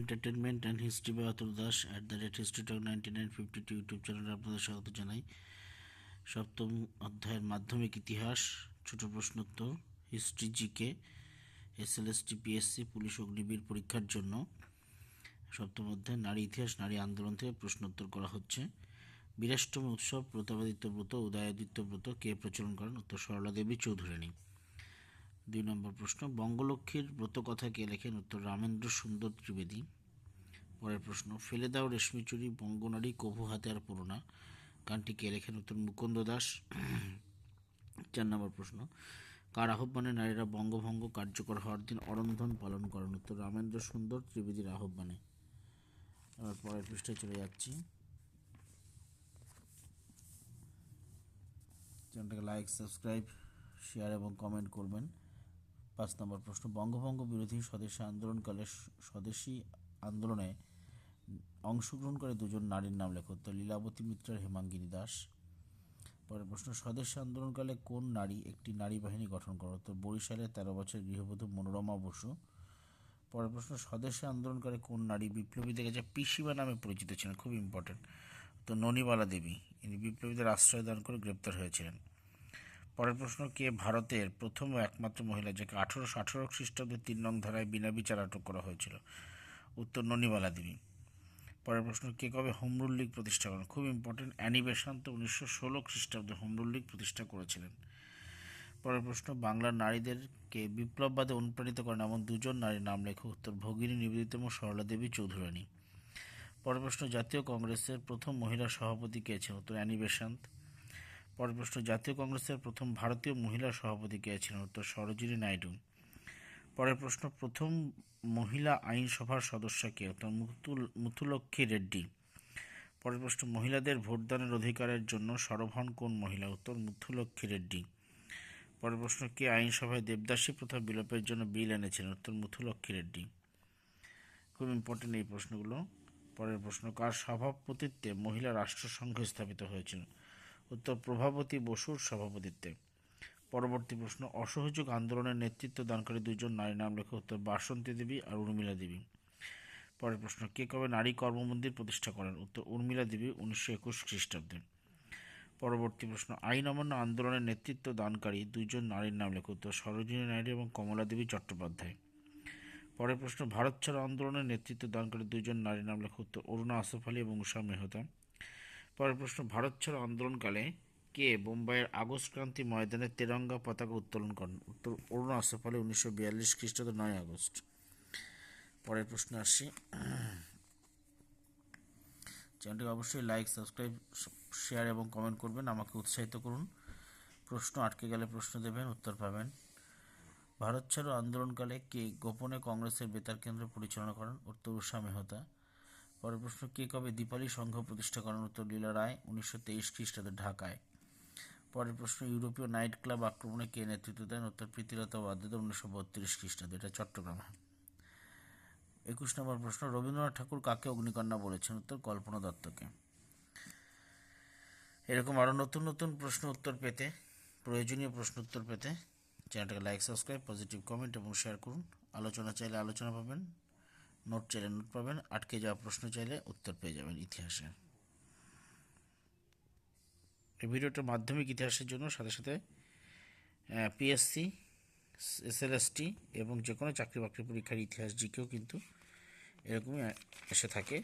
Entertainment and history বা Atul Das at the rate history talk ninety nine fifty two YouTube চ্যানেলে আপনাদের স্বাগত জানাই। সপ্তম অধ্যায়ের মাধ্যমিক ইতিহাস, ছোট প্রশ্নোত্তর history GK S L S T PSC police Agniveer পরীক্ষার জন্য। সপ্তম অধ্যায়, নারী ইতিহাস, নারী আন্দোলন থেকে প্রশ্নোত্তর করা হচ্ছে। বীরাষ্টম উৎসব, প্রতাপাদিত্য ব্রত, উদয়াদিত্য ব্রত, কে প্রচলন করেন? উত্তর সরলা দেবী চৌধুরানী দুই নম্বর প্রশ্ন, বঙ্গলক্ষ্মীর ব্রত কথা কে লেখেন? উত্তর, রামেন্দ্র সুন্দর ত্রিবেদী। পরের প্রশ্ন, ফেলে দাও রেশমি চুরি, বঙ্গনারী কভু হাতে আর পুরোনা গানটি কে লেখেন? উত্তর, মুকুন্দ দাস। চার নম্বর প্রশ্ন, কার আহ্বানে নারীরা বঙ্গভঙ্গ কার্যকর হওয়ার দিন অরন্ধন পালন করেন? উত্তর, রামেন্দ্র সুন্দর ত্রিবেদীর আহ্বানে। এবার পরের পৃষ্ঠায় চলে যাচ্ছি। চ্যানেলটাকে লাইক সাবস্ক্রাইব শেয়ার এবং কমেন্ট করবেন। পাঁচ নম্বর প্রশ্ন, বঙ্গভঙ্গ বিরোধী স্বদেশী আন্দোলনকালে স্বদেশী আন্দোলনে অংশগ্রহণ করে দুজন নারীর নাম লেখো, উত্তর লীলাবতী মিত্র হেমাঙ্গিনী দাস। পরের প্রশ্ন, স্বদেশী আন্দোলনকালে কোন নারী একটি নারী বাহিনী গঠন করে? উত্তর, বরিশালে তেরো বছর গৃহবধূ মনোরমা বসু। পরের প্রশ্ন, স্বদেশী আন্দোলনকালে কোন নারী বিপ্লবীদের কাছে পিসিমা নামে পরিচিত ছিলেন, খুব ইম্পর্টেন্ট তো ননিবালা দেবী। ইনি বিপ্লবীদের আশ্রয় দান করে গ্রেপ্তার হয়েছিলেন। পরের প্রশ্ন, কে ভারতের প্রথম ও একমাত্র মহিলা যাকে আঠারোশো আঠারো খ্রিস্টাব্দে তিন নং ধারায় বিনা বিচার আটক করা হয়েছিল? উত্তর ননিবালা দেবী পরের প্রশ্ন, কে কবে হোমরুল লীগ প্রতিষ্ঠা করেন? খুব ইম্পর্টেন্ট অ্যানি বেসান্ত উনিশশো ষোলো খ্রিস্টাব্দে হোমরুল লীগ প্রতিষ্ঠা করেছিলেন। পরের প্রশ্ন, বাংলার নারীদেরকে বিপ্লববাদে অনুপ্রাণিত করেন? এমন দুজন নারীর নাম লেখো। উত্তর, ভগিনী নিবেদিত এবং সরলা দেবী চৌধুরানী। পরের প্রশ্ন, জাতীয় কংগ্রেসের প্রথম মহিলা সভাপতি কে ছিলেন? উত্তর, অ্যানি বেসান্ত পরের প্রশ্ন জাতীয় কংগ্রেসের প্রথম ভারতীয় মহিলা সভাপতি কে ছিলেন উত্তর সরোজিনী নাইডু। পরের প্রশ্ন, প্রথম মহিলা আইনসভার সদস্য কে? উত্তর, মুতুল মুথুলক্ষ্মী রেড্ডি। পরের প্রশ্ন, মহিলাদের ভোটদানের অধিকারের জন্য সরভন কোন মহিলা? উত্তর মুথুলক্ষ্মী রেড্ডি। পরের প্রশ্ন, কে আইনসভায় দেবদাসী প্রথা বিলোপের জন্য বিল এনেছিলেন? উত্তর মুথুলক্ষ্মী রেড্ডি। খুব ইম্পর্টেন্ট এই প্রশ্নগুলো। পরের প্রশ্ন, কার সভাপতিত্বে মহিলা রাষ্ট্রসংঘ স্থাপিত হয়েছিল? উত্তর প্রভাবতী বসুর সভাপতিত্বে। পরবর্তী প্রশ্ন, অসহযোগ আন্দোলনের নেতৃত্ব দানকারী দুজন নারী নাম লেখা উত্তর বাসন্তী দেবী আর উর্মিলা দেবী। পরের প্রশ্ন, কে কবে নারী কর্মমন্দির প্রতিষ্ঠা করেন? উত্তর, উর্মিলা দেবী উনিশশো একুশ খ্রিস্টাব্দে। পরবর্তী প্রশ্ন, আইন অমান্য আন্দোলনের নেতৃত্ব দানকারী দুইজন নারীর নাম লেখা উত্তর সরোজিনী নাইডু এবং কমলা দেবী চট্টোপাধ্যায়। পরের প্রশ্ন, ভারত ছাড়ো আন্দোলনের নেতৃত্ব দানকারী দুইজন নারীর নাম লেখা উত্তর অরুণা আসফ আলী এবং উষা মেহতা। পরের প্রশ্ন, ভারত ছাড়ো আন্দোলনকালে কে বোম্বাইয়ের আগস্ট ক্রান্তি ময়দানে তেরঙ্গা পতাকা উত্তোলন করেন? উত্তর অরুণ আসফ উনিশশো বিয়াল্লিশ খ্রিস্টাব্দ নয় আগস্ট। পরের প্রশ্ন আসছি চ্যানেলটিকে অবশ্যই লাইক সাবস্ক্রাইব শেয়ার এবং কমেন্ট করবেন। আমাকে উৎসাহিত করুন। প্রশ্ন আটকে গেলে প্রশ্ন দেবেন, উত্তর পাবেন। ভারত ছাড়ো আন্দোলনকালে কে গোপনে কংগ্রেসের বেতার কেন্দ্র পরিচালনা করেন? উত্তর, উষা মেহতা। পরের প্রশ্ন, কে কবে দীপালি সংঘ প্রতিষ্ঠা করেন? উত্তর, লীলা রায়, উনিশশো তেইশ খ্রিস্টাব্দে ঢাকায়। পরের প্রশ্ন, ইউরোপীয় নাইট ক্লাব আক্রমণে কে নেতৃত্ব দেন? উত্তর, প্রীতিলতা ওয়াদ্দেদার, উনিশশো বত্রিশ খ্রিস্টাব্দে। এটা চট্টগ্রামে। একুশ নম্বর প্রশ্ন, রবীন্দ্রনাথ ঠাকুর কাকে অগ্নিকন্যা বলেছেন? উত্তর, কল্পনা দত্তকে। এরকম আরও নতুন নতুন প্রশ্ন উত্তর পেতে, প্রয়োজনীয় প্রশ্ন উত্তর পেতে, চ্যানেলটাকে লাইক সাবস্ক্রাইব পজিটিভ কমেন্ট এবং শেয়ার করুন। আলোচনা চাইলে আলোচনা পাবেন। নোট চাইলে নোট পাবেন, আটকে যাওয়া প্রশ্ন চাইলে উত্তর পেয়ে যাবেন ইতিহাসে। এই ভিডিওটা মাধ্যমিক ইতিহাসের জন্য, সাথে সাথে পিএসসি এসএলএসটি এবং যে কোনো চাকরি বাকরি পরীক্ষার ইতিহাস জিকেও কিন্তু এরকমই এসে থাকে।